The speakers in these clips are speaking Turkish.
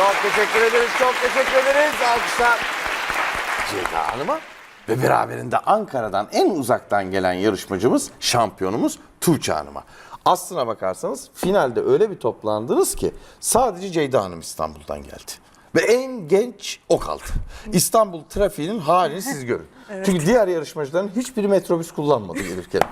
Çok teşekkür ederiz, çok teşekkür ederiz. Alkışlar Ceyda Hanım'a ve beraberinde Ankara'dan en uzaktan gelen yarışmacımız, şampiyonumuz Tuğçe Hanım'a. Aslına bakarsanız finalde öyle bir toplandınız ki sadece Ceyda Hanım İstanbul'dan geldi. Ve en genç o kaldı. İstanbul trafiğinin halini siz görün. Çünkü diğer yarışmacıların hiçbiri metrobüs kullanmadı gelirken.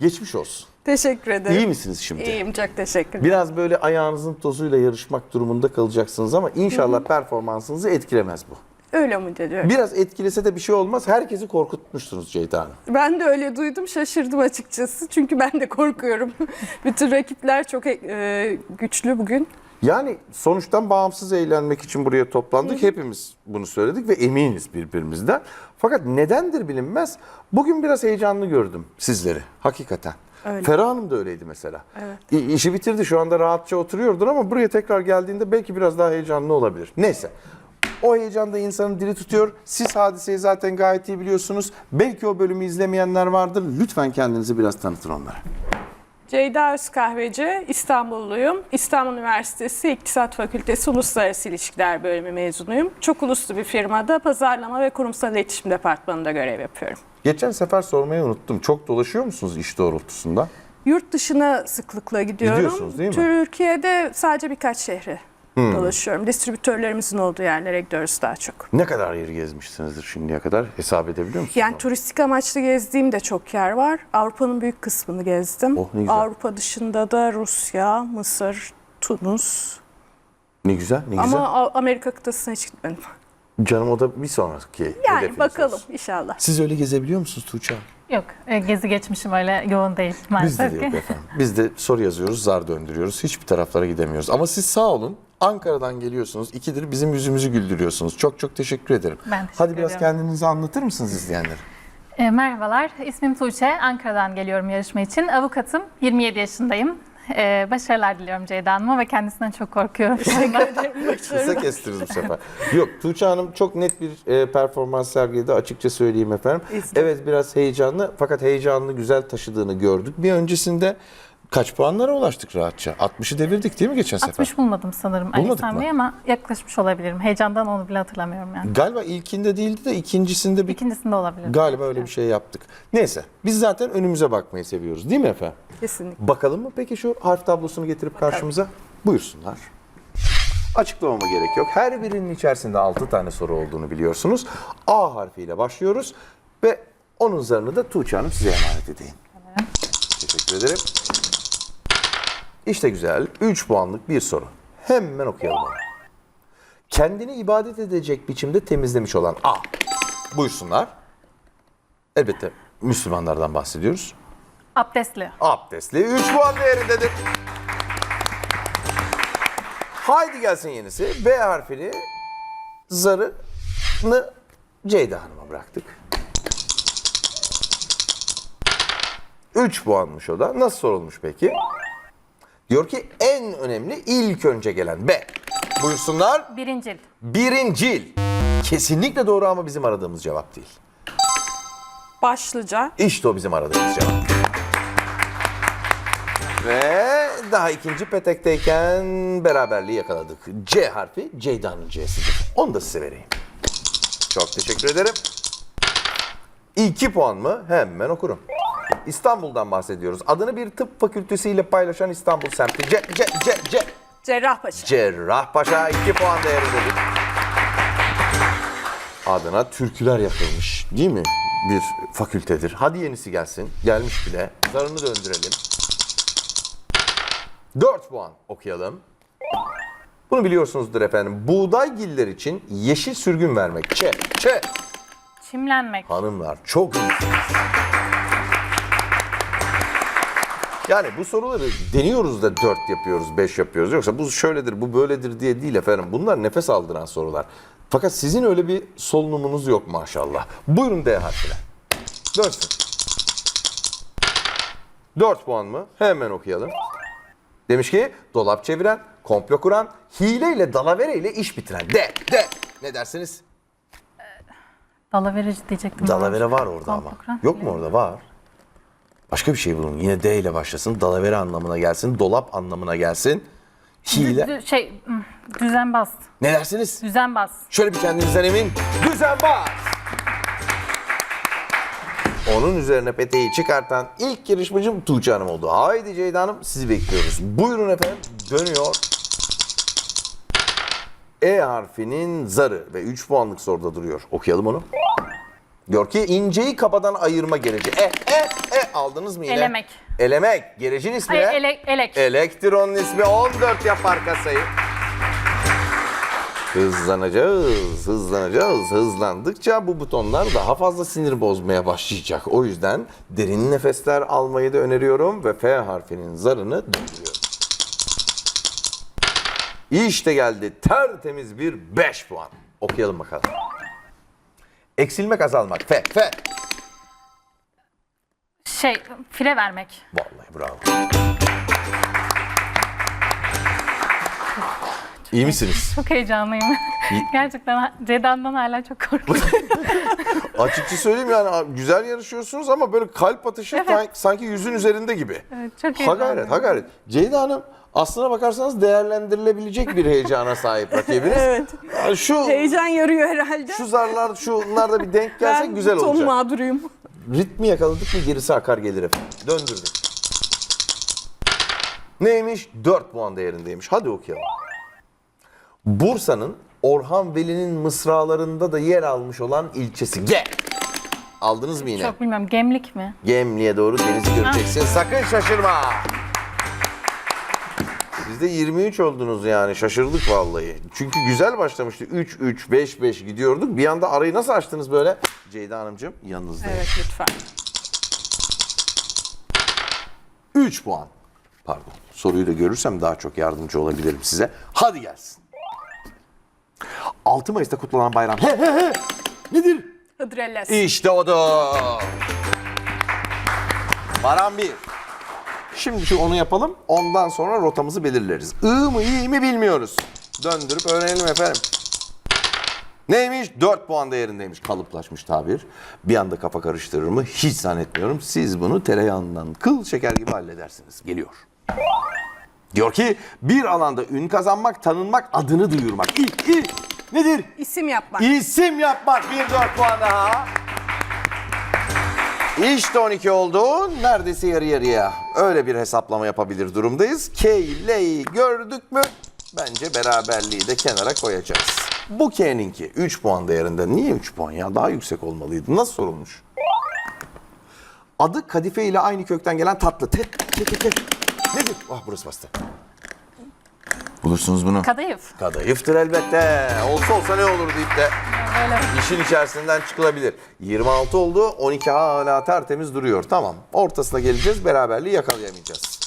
Geçmiş olsun. Teşekkür ederim. İyi misiniz şimdi? İyiyim çok teşekkür Biraz böyle ayağınızın tozuyla yarışmak durumunda kalacaksınız ama inşallah performansınızı etkilemez bu. Öyle umut ediyorum. Biraz etkilese de bir şey olmaz. Herkesi korkutmuşsunuz Ceyda Hanım. Ben de öyle duydum şaşırdım açıkçası. Çünkü ben de korkuyorum. Bütün rakipler çok e, güçlü bugün. Yani sonuçtan bağımsız eğlenmek için buraya toplandık. Hepimiz bunu söyledik ve eminiz birbirimizden. Fakat nedendir bilinmez. Bugün biraz heyecanlı gördüm sizleri hakikaten. Öyle. Ferah Hanım da öyleydi mesela. İ- İşi bitirdi şu anda rahatça oturuyordur ama buraya tekrar geldiğinde belki biraz daha heyecanlı olabilir. Neyse. O heyecan da insanın dili tutuyor. Siz hadiseyi zaten gayet iyi biliyorsunuz. Belki o bölümü izlemeyenler vardır. Lütfen kendinizi biraz tanıtın onlara. Ceyda Özkahveci, İstanbulluyum. İstanbul Üniversitesi İktisat Fakültesi Uluslararası İlişkiler Bölümü mezunuyum. Çok uluslu bir firmada pazarlama ve kurumsal iletişim departmanında görev yapıyorum. Geçen sefer sormayı unuttum. Çok dolaşıyor musunuz iş doğrultusunda? Yurt dışına sıklıkla gidiyorum. Gidiyorsunuz değil mi? Türkiye'de sadece birkaç şehre dolaşıyorum. Distribütörlerimizin olduğu yerlere gidiyoruz daha çok. Ne kadar yeri gezmişsinizdir şimdiye kadar? Hesap edebiliyor musunuz? Yani turistik amaçlı gezdiğim de çok yer var. Avrupa'nın büyük kısmını gezdim. Oh, ne güzel. Avrupa dışında da Rusya, Mısır, Tunus. Ne güzel, ne güzel. Ama Amerika kıtasına hiç gitmedim. Canım o da bir sonraki Yani bakalım olsun. inşallah. Siz öyle gezebiliyor musunuz Tuğçe Hanım? Yok, e, gezi geçmişim öyle yoğun değil Biz de maalesef yok efendim. Biz de soru yazıyoruz, zar döndürüyoruz. Hiçbir taraflara gidemiyoruz. Ama siz sağ olun. Ankara'dan geliyorsunuz. İkidir bizim yüzümüzü güldürüyorsunuz. Çok çok teşekkür ederim. Ben teşekkür Hadi biraz ediyorum. kendinizi anlatır mısınız izleyenlere? E, merhabalar, ismim Tuğçe. Ankara'dan geliyorum yarışma için. Avukatım, 27 yaşındayım. E, başarılar diliyorum Ceyda Hanım'a ve kendisinden çok korkuyorum. Kısa kestiririz bu sefer. Yok Tuğçe Hanım çok net bir e, performans sergiledi açıkça söyleyeyim efendim. İzledim. Evet biraz heyecanlı fakat heyecanlı güzel taşıdığını gördük. Bir öncesinde kaç puanlara ulaştık rahatça? 60'ı devirdik değil mi geçen sefer? 60 bulmadım sanırım Bulmadık Ali? Bey ama yaklaşmış olabilirim. Heyecandan onu bile hatırlamıyorum yani. Galiba ilkinde değildi de ikincisinde bir İkincisinde olabilir. galiba öyle bir şey yaptık. Neyse biz zaten önümüze bakmayı seviyoruz değil mi efendim? Kesinlikle. Bakalım mı peki şu harf tablosunu getirip karşımıza? Buyursunlar. Açıklamama gerek yok. Her birinin içerisinde 6 tane soru olduğunu biliyorsunuz. A harfiyle başlıyoruz ve onun zarını da Tuğçe Hanım size emanet edeyim. Teşekkür ederim. İşte güzel 3 puanlık bir soru. Hemen okuyalım onu. Kendini ibadet edecek biçimde temizlemiş olan A. Buyursunlar. Elbette Müslümanlardan bahsediyoruz. Abdestli. Abdestli 3 puan değerindedir. Haydi gelsin yenisi. B harfini zarını Ceyda Hanım'a bıraktık. 3 puanmış o da. Nasıl sorulmuş peki? Diyor ki en önemli ilk önce gelen B. Buyursunlar. Birincil. Birincil. Kesinlikle doğru ama bizim aradığımız cevap değil. Başlıca İşte o bizim aradığımız cevap. Ve daha ikinci petekteyken beraberliği yakaladık. C harfi Ceyda'nın C'sidir. Onu da size vereyim. Çok teşekkür ederim. İki puan mı? Hemen okurum. İstanbul'dan bahsediyoruz. Adını bir tıp fakültesiyle paylaşan İstanbul semti. C, C, C, C. Cerrahpaşa. Cerrahpaşa 2 puan değerindedir. Adına türküler yakılmış değil mi? Bir fakültedir. Hadi yenisi gelsin. Gelmiş bile. Zarını döndürelim. 4 puan okuyalım. Bunu biliyorsunuzdur efendim. Buğdaygiller için yeşil sürgün vermek. Ç, Ç. Çimlenmek. Hanımlar çok iyisiniz. Yani bu soruları deniyoruz da 4 yapıyoruz, 5 yapıyoruz. Yoksa bu şöyledir, bu böyledir diye değil efendim. Bunlar nefes aldıran sorular. Fakat sizin öyle bir solunumunuz yok maşallah. Buyurun D harfine. Dönsün. 4 puan mı? Hemen okuyalım. Demiş ki dolap çeviren, komplo kuran, hileyle dalavereyle iş bitiren. D, D. Ne dersiniz? Dalaverici diyecektim. Dalavere var orada ama. Komplo kuran. Yok mu orada? Var. Başka bir şey bulun. Yine D ile başlasın. Dalavere anlamına gelsin. Dolap anlamına gelsin. Hile. Şey düzenbaz. Ne dersiniz? Düzenbaz. Şöyle bir kendinizden emin. Düzenbaz. Onun üzerine peteği çıkartan ilk yarışmacım Tuğçe Hanım oldu. Haydi Ceyda Hanım sizi bekliyoruz. Buyurun efendim. Dönüyor. E harfinin zarı ve 3 puanlık soruda duruyor. Okuyalım onu. Diyor ki inceyi kabadan ayırma gereci. E, e, e aldınız mı yine? Elemek. Elemek. Gerecin ismi Ay, ne? ele- elek. Elektronun ismi 14 yapar kasayı. Hızlanacağız, hızlanacağız. Hızlandıkça bu butonlar daha fazla sinir bozmaya başlayacak. O yüzden derin nefesler almayı da öneriyorum ve F harfinin zarını döndürüyorum. İşte geldi tertemiz bir 5 puan. Okuyalım bakalım. Eksilmek, azalmak. F, F. Şey fire vermek. Vallahi bravo. İyi misiniz? Çok heyecanlıyım. Gerçekten Ceyda'dan hala çok korkuyorum. Açıkça söyleyeyim yani güzel yarışıyorsunuz ama böyle kalp atışı sanki- sanki yüzün üzerinde gibi. Evet, çok Ha gayret, ha gayret. Ceyda Hanım aslına bakarsanız değerlendirilebilecek bir heyecana sahip rakibiniz. Evet. Yani Şu Heyecan yarıyor herhalde. şu zarlar, şunlar da bir denk gelse ben güzel olacak. mağduruyum. Ritmi yakaladık mı gerisi akar gelir efendim. Döndürdük. Neymiş? 4 puan değerindeymiş. Hadi okuyalım. Bursa'nın Orhan Veli'nin mısralarında da yer almış olan ilçesi. G. Aldınız mı yine? Çok bilmiyorum. Gemlik mi? Gemli'ye doğru denizi göreceksin. Sakın şaşırma. Siz de 23 oldunuz yani şaşırdık vallahi. Çünkü güzel başlamıştı. 3-3, 5-5 gidiyorduk. Bir anda arayı nasıl açtınız böyle? Ceyda Hanımcığım yanınızdayım. Evet lütfen. 3 puan. Pardon. Soruyu da görürsem daha çok yardımcı olabilirim size. Hadi gelsin. 6 Mayıs'ta kutlanan bayram. He he he. Nedir? Hıdrellez. İşte o da. Baran bir. Şimdi şu onu yapalım. Ondan sonra rotamızı belirleriz. I mı iyi mi bilmiyoruz. Döndürüp öğrenelim efendim. Neymiş? 4 puan değerindeymiş. Kalıplaşmış tabir. Bir anda kafa karıştırır mı? Hiç zannetmiyorum. Siz bunu tereyağından kıl şeker gibi halledersiniz. Geliyor. Diyor ki bir alanda ün kazanmak, tanınmak, adını duyurmak. İ, i. Nedir? İsim yapmak. İsim yapmak. Bir dört puan daha. İşte 12 oldu. Neredeyse yarı yarıya. Öyle bir hesaplama yapabilir durumdayız. K L'yi gördük mü? Bence beraberliği de kenara koyacağız. Bu K'ninki 3 puan değerinde. Niye 3 puan ya? Daha yüksek olmalıydı. Nasıl sorulmuş? Adı kadife ile aynı kökten gelen tatlı. Te, te, te, te. Nedir? Ah burası bastı. Bulursunuz bunu. Kadayıf. Kadayıftır elbette. Olsa olsa ne olur deyip de Öyle. işin içerisinden çıkılabilir. 26 oldu. 12 hala tertemiz duruyor. Tamam. Ortasına geleceğiz. Beraberliği yakalayamayacağız.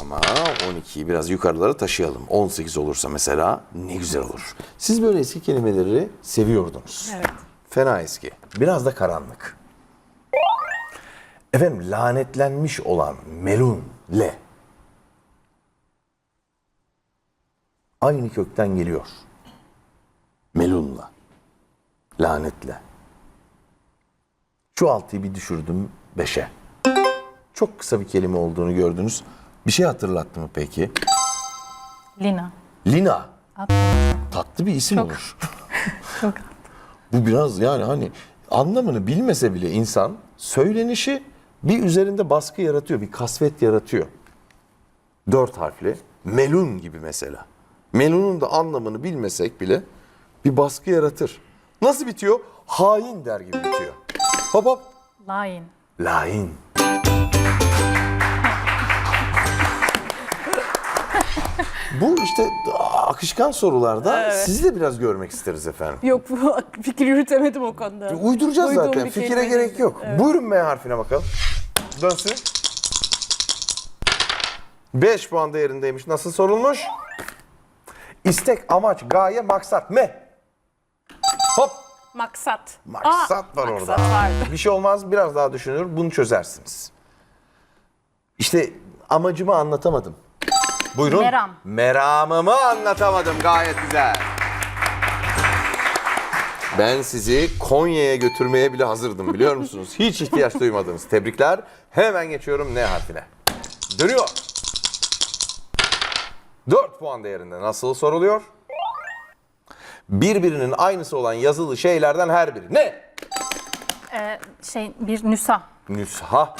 Ama 12'yi biraz yukarılara taşıyalım. 18 olursa mesela ne güzel olur. Siz böyle eski kelimeleri seviyordunuz. Evet. Fena eski. Biraz da karanlık. Efendim lanetlenmiş olan melun le. Aynı kökten geliyor. Melunla. Lanetle. Şu altıyı bir düşürdüm beşe. Çok kısa bir kelime olduğunu gördünüz. Bir şey hatırlattı mı peki? Lina. Lina. Atladım. Tatlı bir isim olur. Çok. Bu biraz yani hani anlamını bilmese bile insan söylenişi bir üzerinde baskı yaratıyor, bir kasvet yaratıyor. Dört harfli. Melun gibi mesela. Melunun da anlamını bilmesek bile bir baskı yaratır. Nasıl bitiyor? Hain der gibi bitiyor. Hop hop. Lain. Lain. Bu işte akışkan sorularda sizi de biraz görmek isteriz efendim. Yok bu fikir yürütemedim o konuda. Uyduracağız Uyduğum zaten. Fikire kelime gerek yok. Buyurun M harfine bakalım. Dönsün. 5 puan değerindeymiş. Nasıl sorulmuş? İstek, amaç, gaye, maksat. Me. Hop. Maksat. Maksat Aa, var maksat orada. vardı. Bir şey olmaz. Biraz daha düşünür. Bunu çözersiniz. İşte amacımı anlatamadım. Buyurun. Meram. Meramımı anlatamadım. Gayet güzel. Ben sizi Konya'ya götürmeye bile hazırdım biliyor musunuz? Hiç ihtiyaç duymadınız. Tebrikler. Hemen geçiyorum N harfine. Dönüyor. 4 puan değerinde nasıl soruluyor? Birbirinin aynısı olan yazılı şeylerden her biri. Ne? Ee, şey bir nüsa. Nüsha.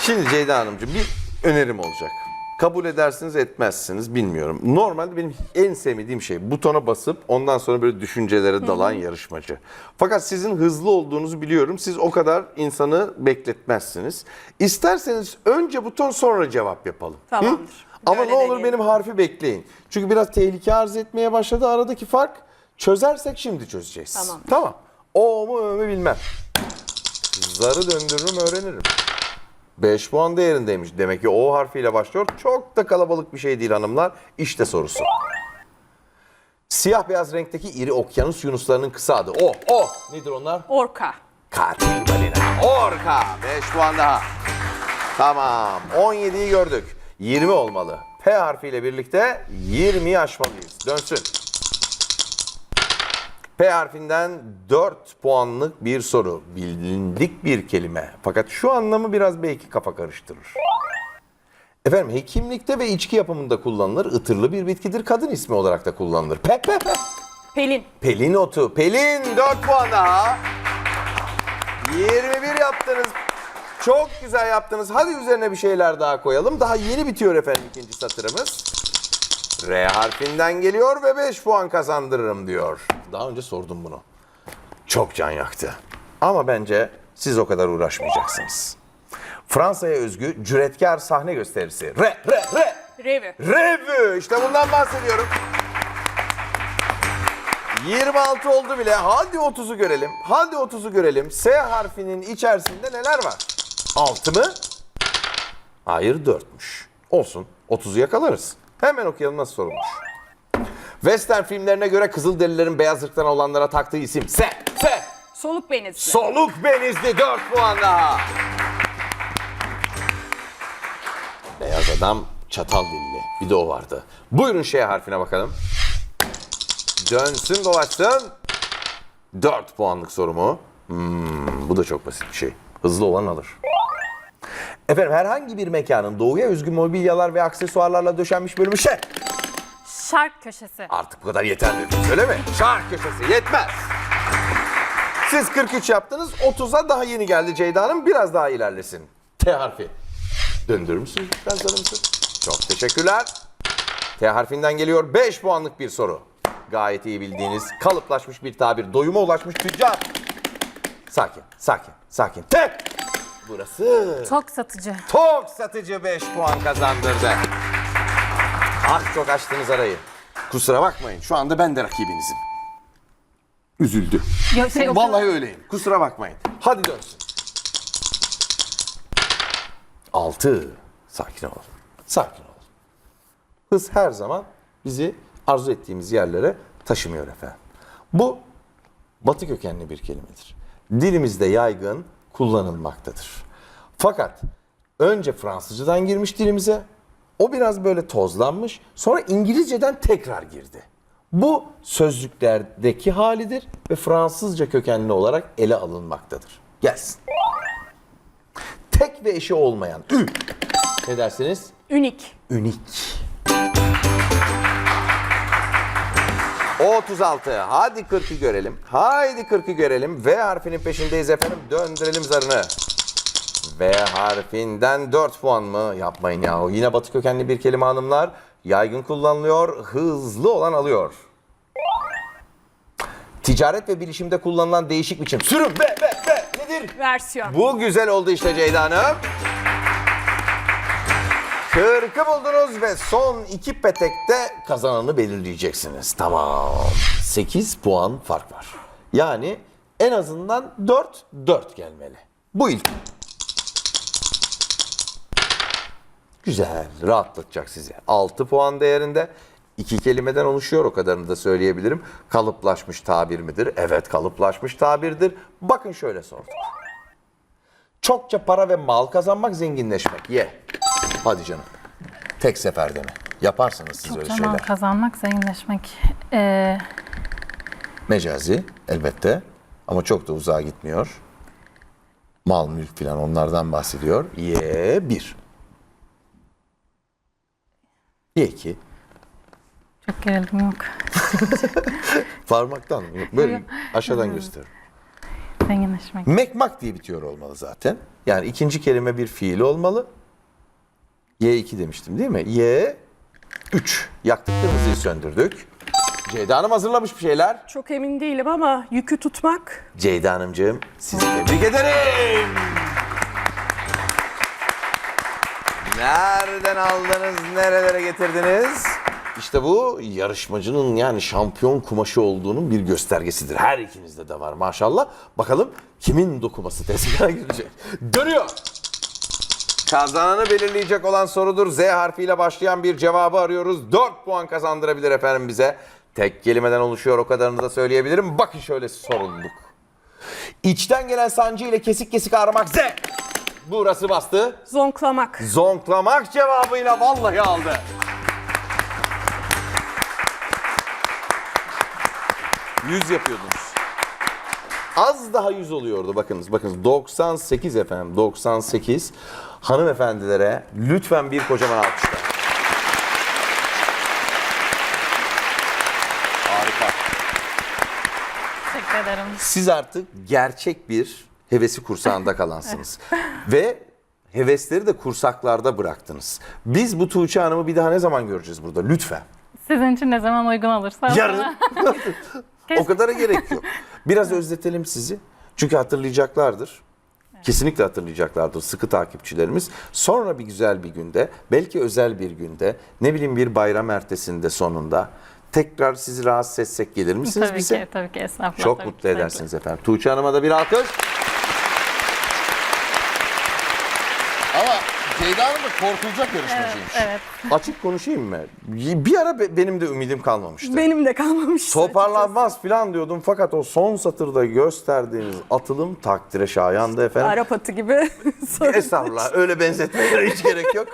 Şimdi Ceyda Hanımcığım bir önerim olacak. Kabul edersiniz etmezsiniz bilmiyorum. Normalde benim en sevmediğim şey butona basıp ondan sonra böyle düşüncelere dalan yarışmacı. Fakat sizin hızlı olduğunuzu biliyorum. Siz o kadar insanı bekletmezsiniz. İsterseniz önce buton sonra cevap yapalım. Hı? Tamamdır. Ama Böyle ne olur deneyelim. benim harfi bekleyin. Çünkü biraz tehlike arz etmeye başladı. Aradaki fark çözersek şimdi çözeceğiz. Tamam. Tamam. O mu ö mü bilmem. Zarı döndürürüm öğrenirim. 5 puan değerindeymiş. Demek ki O harfiyle başlıyor. Çok da kalabalık bir şey değil hanımlar. İşte sorusu. Siyah beyaz renkteki iri okyanus yunuslarının kısa adı. O, o. Nedir onlar? Orka. Katil balina. Orka. 5 puan daha. Tamam. 17'yi gördük. 20 olmalı. P harfiyle birlikte 20'yi aşmalıyız. Dönsün. P harfinden 4 puanlık bir soru. Bilindik bir kelime. Fakat şu anlamı biraz belki kafa karıştırır. Efendim hekimlikte ve içki yapımında kullanılır. Itırlı bir bitkidir. Kadın ismi olarak da kullanılır. Pe pe pe. Pelin. Pelin otu. Pelin 4 puan daha. 21 yaptınız. Çok güzel yaptınız. Hadi üzerine bir şeyler daha koyalım. Daha yeni bitiyor efendim ikinci satırımız. R harfinden geliyor ve 5 puan kazandırırım diyor. Daha önce sordum bunu. Çok can yaktı. Ama bence siz o kadar uğraşmayacaksınız. Fransa'ya özgü cüretkar sahne gösterisi. Re, re, re. Revi. Revü. İşte bundan bahsediyorum. 26 oldu bile. Hadi 30'u görelim. Hadi 30'u görelim. S harfinin içerisinde neler var? 6 mı? Hayır 4'müş. Olsun. 30'u yakalarız. Hemen okuyalım nasıl sorulmuş. Western filmlerine göre Kızılderililerin beyaz ırktan olanlara taktığı isim. S. S. Soluk benizli. Soluk benizli 4 puan daha. Beyaz adam çatal dilli. Bir de o vardı. Buyurun şey harfine bakalım. Dönsün dolaşsın. 4 puanlık sorumu. Hmm, bu da çok basit bir şey. Hızlı olan alır. Efendim herhangi bir mekanın doğuya özgü mobilyalar ve aksesuarlarla döşenmiş bölümü şey. Şark köşesi. Artık bu kadar yeter dediniz öyle mi? Şark köşesi yetmez. Siz 43 yaptınız 30'a daha yeni geldi Ceyda Hanım biraz daha ilerlesin. T harfi. Döndürür müsünüz lütfen sanırım Çok teşekkürler. T harfinden geliyor 5 puanlık bir soru. Gayet iyi bildiğiniz kalıplaşmış bir tabir. Doyuma ulaşmış tüccar. Sakin, sakin, sakin. T. Burası. Tok satıcı. Tok satıcı 5 puan kazandırdı. Ah çok açtınız arayı. Kusura bakmayın şu anda ben de rakibinizim. Üzüldü. Yo, şey, Vallahi öyleyim. Kusura bakmayın. Hadi dönsün. 6. Sakin ol. Sakin ol. Hız her zaman bizi arzu ettiğimiz yerlere taşımıyor efendim. Bu batı kökenli bir kelimedir. Dilimizde yaygın kullanılmaktadır. Fakat önce Fransızcadan girmiş dilimize. O biraz böyle tozlanmış. Sonra İngilizceden tekrar girdi. Bu sözlüklerdeki halidir ve Fransızca kökenli olarak ele alınmaktadır. Gelsin. Tek ve eşi olmayan ü. Ne dersiniz? Ünik. Ünik. O 36. Hadi 40'ı görelim. Haydi 40'ı görelim. V harfinin peşindeyiz efendim. Döndürelim zarını. V harfinden 4 puan mı? Yapmayın yahu. Yine batı kökenli bir kelime hanımlar. Yaygın kullanılıyor. Hızlı olan alıyor. Ticaret ve bilişimde kullanılan değişik biçim. Sürüm. Ve ve ve. Nedir? Versiyon. Bu güzel oldu işte Ceyda Hanım. Kırkı buldunuz ve son iki petekte kazananı belirleyeceksiniz. Tamam. 8 puan fark var. Yani en azından 4, 4 gelmeli. Bu ilk. Güzel, rahatlatacak sizi. 6 puan değerinde. iki kelimeden oluşuyor o kadarını da söyleyebilirim. Kalıplaşmış tabir midir? Evet kalıplaşmış tabirdir. Bakın şöyle sorduk. Çokça para ve mal kazanmak zenginleşmek. Ye. Hadi canım. Tek seferde mi? Yaparsınız siz öyle Çok zaman şeyler. kazanmak, zenginleşmek. Ee, Mecazi elbette ama çok da uzağa gitmiyor. Mal, mülk filan onlardan bahsediyor. Ye bir. Niye ki? Çok gerildim yok. Parmaktan mı? Böyle aşağıdan göster. Zenginleşmek. Mekmak diye bitiyor olmalı zaten. Yani ikinci kelime bir fiil olmalı. Y2 demiştim değil mi? Y3. Yaktık kırmızıyı söndürdük. Ceyda Hanım hazırlamış bir şeyler. Çok emin değilim ama yükü tutmak Ceyda Hanımcığım sizi tebrik ederim. Nereden aldınız, nerelere getirdiniz? İşte bu yarışmacının yani şampiyon kumaşı olduğunun bir göstergesidir. Her ikinizde de var maşallah. Bakalım kimin dokuması tezgaha girecek. Dönüyor. Kazananı belirleyecek olan sorudur. Z harfiyle başlayan bir cevabı arıyoruz. 4 puan kazandırabilir efendim bize. Tek kelimeden oluşuyor o kadarını da söyleyebilirim. Bakın şöyle sorumluluk. İçten gelen sancı ile kesik kesik ağrımak Z. Burası bastı. zonklamak. Zonklamak cevabıyla vallahi aldı. Yüz yapıyordunuz. Az daha yüz oluyordu bakınız bakınız 98 efendim 98 hanımefendilere lütfen bir kocaman alkışlar. Harika. Teşekkür ederim. Siz artık gerçek bir hevesi kursağında kalansınız. Ve hevesleri de kursaklarda bıraktınız. Biz bu Tuğçe Hanım'ı bir daha ne zaman göreceğiz burada? Lütfen. Sizin için ne zaman uygun olursa. Yarın. o kadara gerek yok. Biraz özletelim sizi. Çünkü hatırlayacaklardır. Kesinlikle hatırlayacaklardır sıkı takipçilerimiz. Sonra bir güzel bir günde, belki özel bir günde, ne bileyim bir bayram ertesinde sonunda tekrar sizi rahatsız etsek gelir misiniz Tabii bize? ki, tabii ki estağfurullah. Çok tabii mutlu ki, edersiniz efendim. Tuğçe Hanım'a da bir alkış. Ama Ceyda Hanım da korkulacak yarışmacıymış. Evet. Açık konuşayım mı? Bir ara be- benim de ümidim kalmamıştı. Benim de kalmamıştı. Toparlanmaz falan diyordum fakat o son satırda gösterdiğiniz atılım takdire şayandı efendim. Arap atı gibi. sorun. Estağfurullah öyle benzetmelere hiç gerek yok.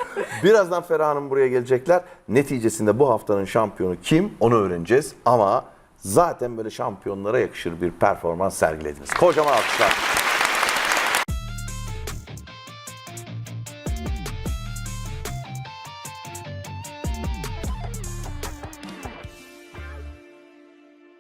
Birazdan Ferah Hanım buraya gelecekler. Neticesinde bu haftanın şampiyonu kim onu öğreneceğiz. Ama zaten böyle şampiyonlara yakışır bir performans sergilediniz. Kocaman alkışlar.